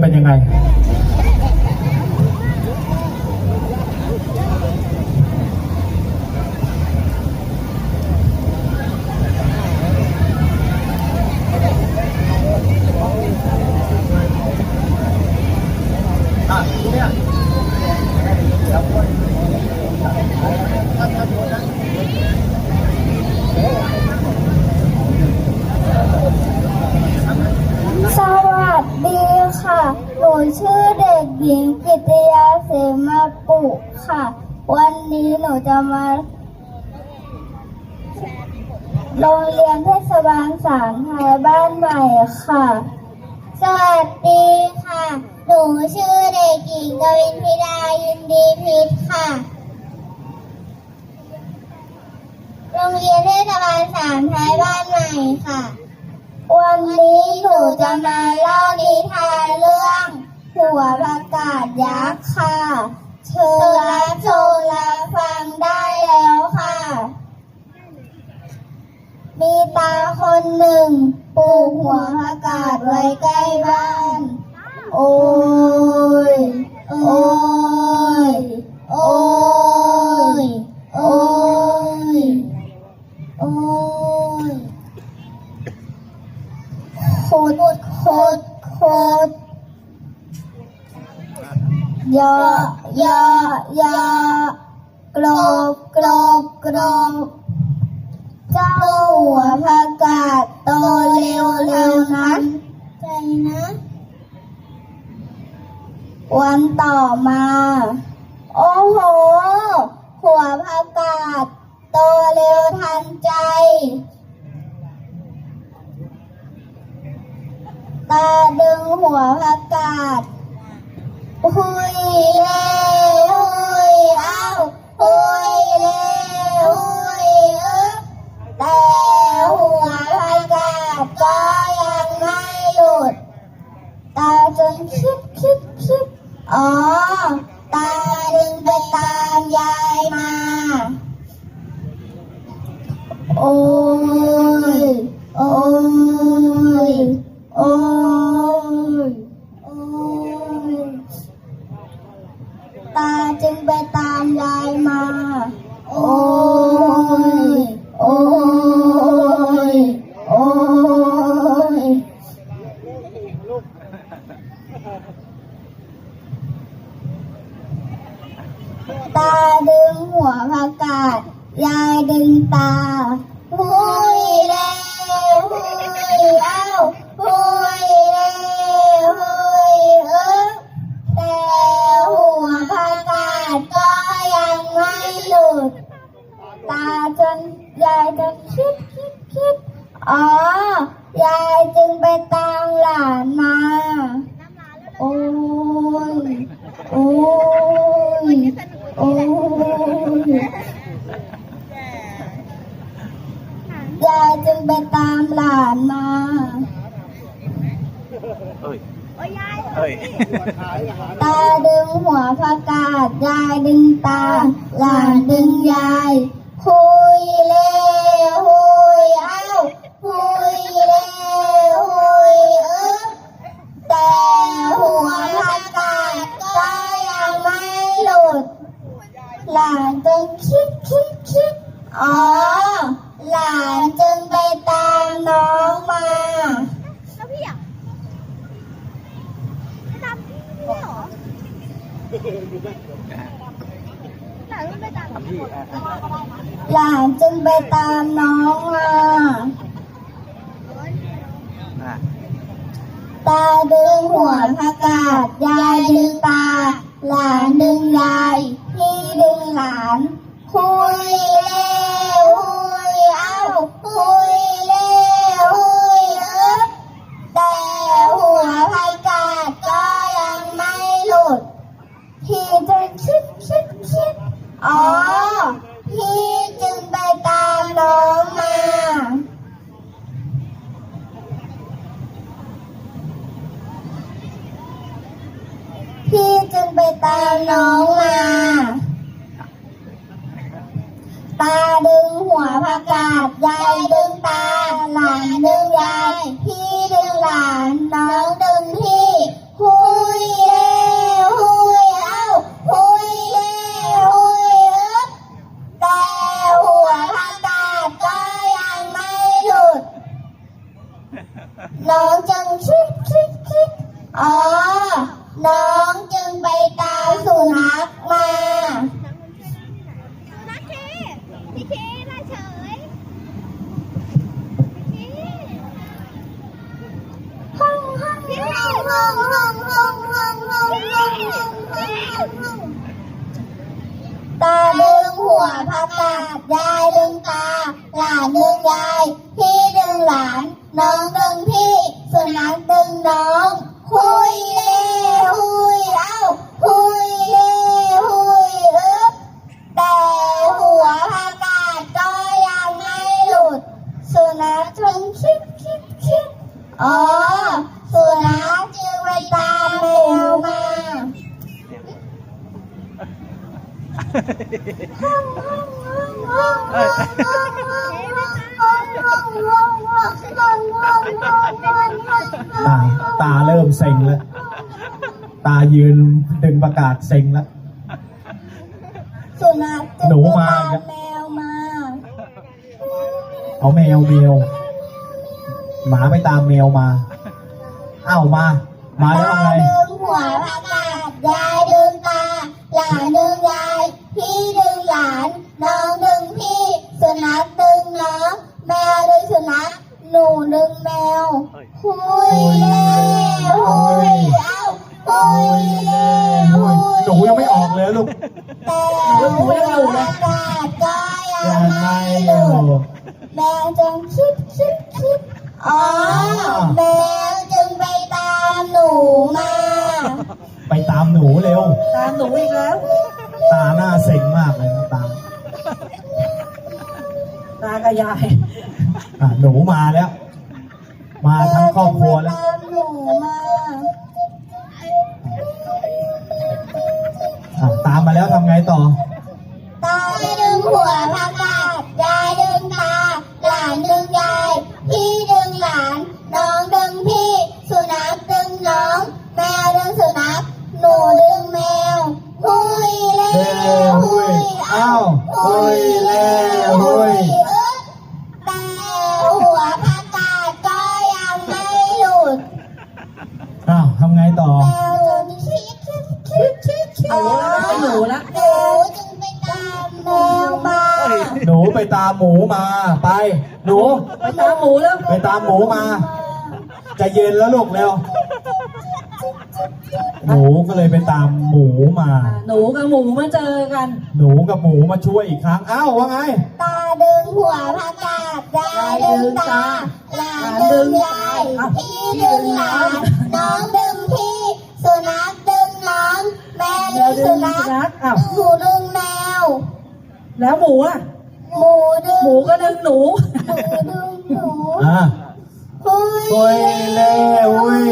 เป็นยังไง สวัสดีค่ะ หนูชื่อเด็กหญิงกิตยาเสมาปุค่ะ วันนี้หนูจะมาโรงเรียนเทศบาลสามไทย บ้านใหม่ค่ะ สวัสดีค่ะ หนูชื่อเด็กหญิงกวินพิดายินดีพิษค่ะ โรงเรียนเทศบาลสามไทยบ้านใหม่ค่ะ วันนี้หนูจะมาเล่านิทานเรื่องหัวประกาศยักษ์ค่ะ เชิญรับชมรับฟังได้แล้วค่ะ มีตาคนหนึ่ง ลูกหัวประกาศไว้ใกล้บ้าน โอ้ย โอ้ย โอ้ย โอ้ย โอ้ยโคตรโคตรโคตรยอยอยอกรอบกรอบกรอบ เจ้าหัวผักกาดโตเร็วเร็วนั้นใจนะ วันต่อมา โอ้โห หัวผักกาดโตเร็วทันใจ ตาดึงหัวผักกาดหุยเล่หุยเอ้าหุย ตาดึงหัวผักกาดยายดึงตาหุยเล่หุยเอ้าหุยเล่หุยเอ๊ะแต่หัวผักกาดก็ยังไม่หยุด ตาจนยายจนคิดคิดคิดอ๋อ เอ้ยตาดึงหัวผักกาดยายดึงตา หลานดึงยายคุยเล่หุยเอ้าคุยเล่หุยเอ๊ะแต่หัวผักกาดก็ยังไม่หลุด หลานจึงคิดคิดคิดอ๋อ ตาดึงหัวผักกาดยายดึงตา หลานดึงยาย พี่ดึงหลานคุยเล่หุยเอ้าคุยเล่หุยเอ๊ะแต่หัวผักกาดก็ยังไม่หลุด พี่จึงคิดคิดคิดอ๋อพี่ ตามน้องมา ตาดึงหัวผักกาดยายดึงตา หลานดึงยาย พี่ดึงหลานน้องดึงพี่หุยเล่หุยเอาหุยเล่หุยอึ๊บแต่หัวผักกาดก็ยังไม่หลุด น้องจึงคิดคิดคิดอ๋อ น้อง ตาดึงหัวผักกาดยายดึงตา หลานดึงยาย พี่ดึงหลาน น้องดึงพี่สุนัขดึงน้อง คุยเล่คุยเอ้าคุยเล่คุยอึ๊บแต่หัวผักกาดก็ยังไม่หลุด สุนัขจึงคิดคิดคิดอ๋อ ตาตาเริ่มเซ็งแล้ว ตายืนดึงประกาศเซ็งแล้ว สุนัขจึงหนูไปมาตามแมวมาเอาแมวแมวหมาไปตามแมวมาเอ้ามา มาแล้วตาไง ดึงหัวผักกาดยายดึงตาหลานดึง หนูดึงแมวคุยเล่คุยเอ้าคุยเล่คุยหนูยังไม่ออกเลยลูกแต่หัวอากาศก็ยัยังงไม่ไม่หอลุอดกแมวจึงคิดคิดคิดอ๋อแมวจึงไปตามหนูมา ไปตามหนูเร็ว ตามหนูอีกแล้ว ตาหน้าเซ็งมากเลยนะตา ตากับยาย อะหนูมาแล้ว มาทั้งครอบครัวแล้ว ตามหนูมาอะตามมาแล้วทำไงต่อ ตาดึงหัวเขา ตามหมูมาไปหนู ไปตามหมูแล้วไปตามหมูมาใจะเย็นแล้วลูกเร็วหนูก็เลยไปตามหมูมา หนูกับหมูมาเจอกัน หนูกับหมูมาช่วยอีกครั้งอ้าวว่าไง ตาดึงหัวผักกาดยายดึงตาหลานดึงยายพี่ดึงหลานน้องดึงพี่ สุนัขดึงน้องแม่ดึเดี๋ยวงดึสุงนัสุขนัขอ้าวหนูดึงแมว แล้วหมูอะ หมูดึงหมูก็ดึงหนูหนูดึงหนูอะคุยคุยเล่หุย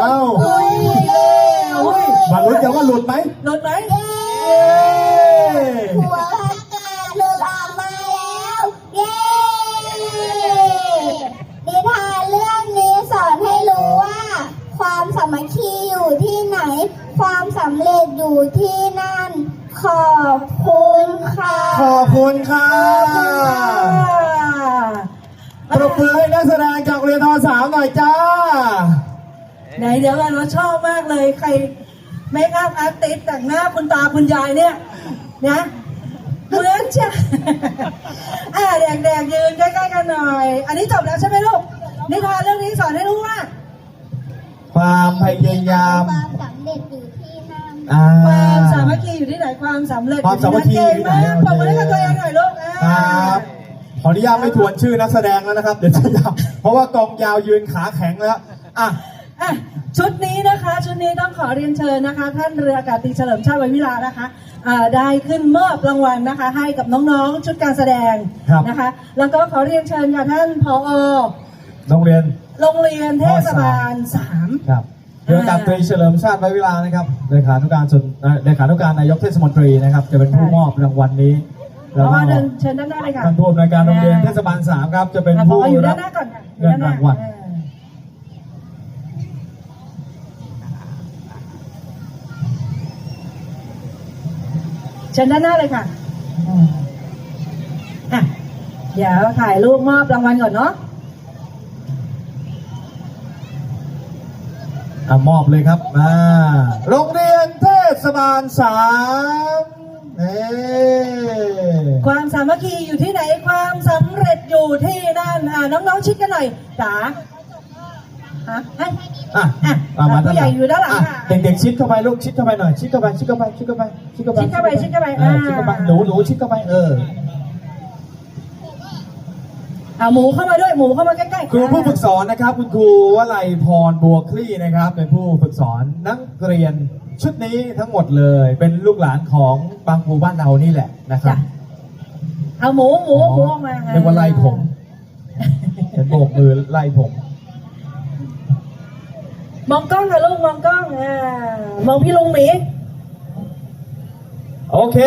เอ้าคุยเล่คุยมาลุ้นกันว่าหลุดไหมหลุดไหมเย้หัวผักกาดหลุดออกมาแล้ว เย้นิทานเรื่องนี้สอนให้รู้ว่า ความสามัคคีอยู่ที่ไหน ความสำเร็จอยู่ที่นั่น ขอบคุณค่ะขอบคุณค่ะปรบมือให้นักแสดงจากโรงเรียนทอสามหน่อยจ้า ไหนเดี๋ยวกันเราชอบมากเลยใครเมคอัพอาร์ติสแต่งหน้าคุณตาคุณยายเนี่ยนะเหมือนจะอ่าแดกๆยืนใกล้ๆกันหน่อย อันนี้จบแล้วใช่ไหมลูกนิทานเรื่องนี้สอนให้รู้ว่า ความพยายาม อ่า ความสามัคคีอยู่ที่ไหนความสำเร็จความสามัคคีเก่งมากอยู่ที่ไหนปรบมือให้กับตัวเองหน่อยลูกอ่า ครับขออนุญาตไม่ทวนชื่อนักแสดงแล้วนะครับ เดี๋ยวจะยาวเพราะว่ากองยาวยืนขาแข็งแล้วอะ อะชุดนี้นะคะชุดนี้ต้องขอเรียนเชิญนะคะ ท่านเรืออากาศตรีเฉลิมชาติไววิลานะคะอ่าได้ขึ้นมอบรางวัลนะคะ ให้กับน้องๆชุดการแสดงครับ นะคะ แล้วก็ขอเรียนเชิญค่ะท่านผอโรงเรียน โรงเรียนเทศบาลสามครับ เรืออากาศตรีเฉลิมชาติไว้เวลานะครับเลขานุการส่วนเอ่อเลขานุการนายกเทศมนตรีนะครับ จะเป็นผู้มอบรางวัลนี้ผแล้วอก็เดินเชิญด้านหน้าเลยค่ะท่านผู้อำนวยการโรงเรียนเทศบาลสามครับ จะเป็นอะผผู้ออยู่ด้ารันหน้าก่อนค่ะอยู่เงินด้านหน้ารางวัลเออเชิญด้านหน้าเลยค่ะอะ เดี๋ยวถ่ายรูปมอบรางวัลก่อนเนาะ อะมอบเลยครับอ่าโรงเรียนเทศบาลสามเอ้ความสามัคคีอยู่ที่ไหนความสำเร็จอยู่ที่นั่นอ่าน้องๆชิดกันหน่อยจ๋าฮะเอ้ยอะอะอะมาผู้ใหญ่อยู่ด้านหลังอะอะ เด็กๆชิดเข้าไปลูกชิดเข้าไปหน่อยชิดเข้าไปชิดเข้าไปชิดเข้าไปชิดเข้าไปชิดเข้าไปชิดเข้าไปเออชิดเข้าไปอ่าหนูหนูชิดเข้าไปเออ อ่าหมูเข้ามาด้วยหมูเข้ามาใกล้ๆครูผู้ฝึกสอนนะครับ คุณครูวลัยพรบัวคลี่นะครับ เป็นผู้ฝึกสอนนักเรียนชุดนี้ทั้งหมดเลย เป็นลูกหลานของบางปูบ้านเรานี่แหละนะครับจ้ะเอาหมูหมูหมูออกมาเรียกว่าไล่ผมเห็นโบกมือไล่ผม มองกล้องค่ะลูกมองกล้องอ่ามองพี่ลุงหมี โอเค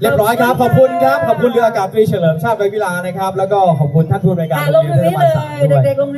เรียบร้อยครับ ขอบคุณครับ ขอบคุณเรืออากาศตรีเฉลิมชาติไว้วิลานะครับ แล้วก็ขอบคุณท่านผู้บริการอ่าโรลงงเรียนตรงเทศนี้บาเลลสามยด้วย เด็กๆลง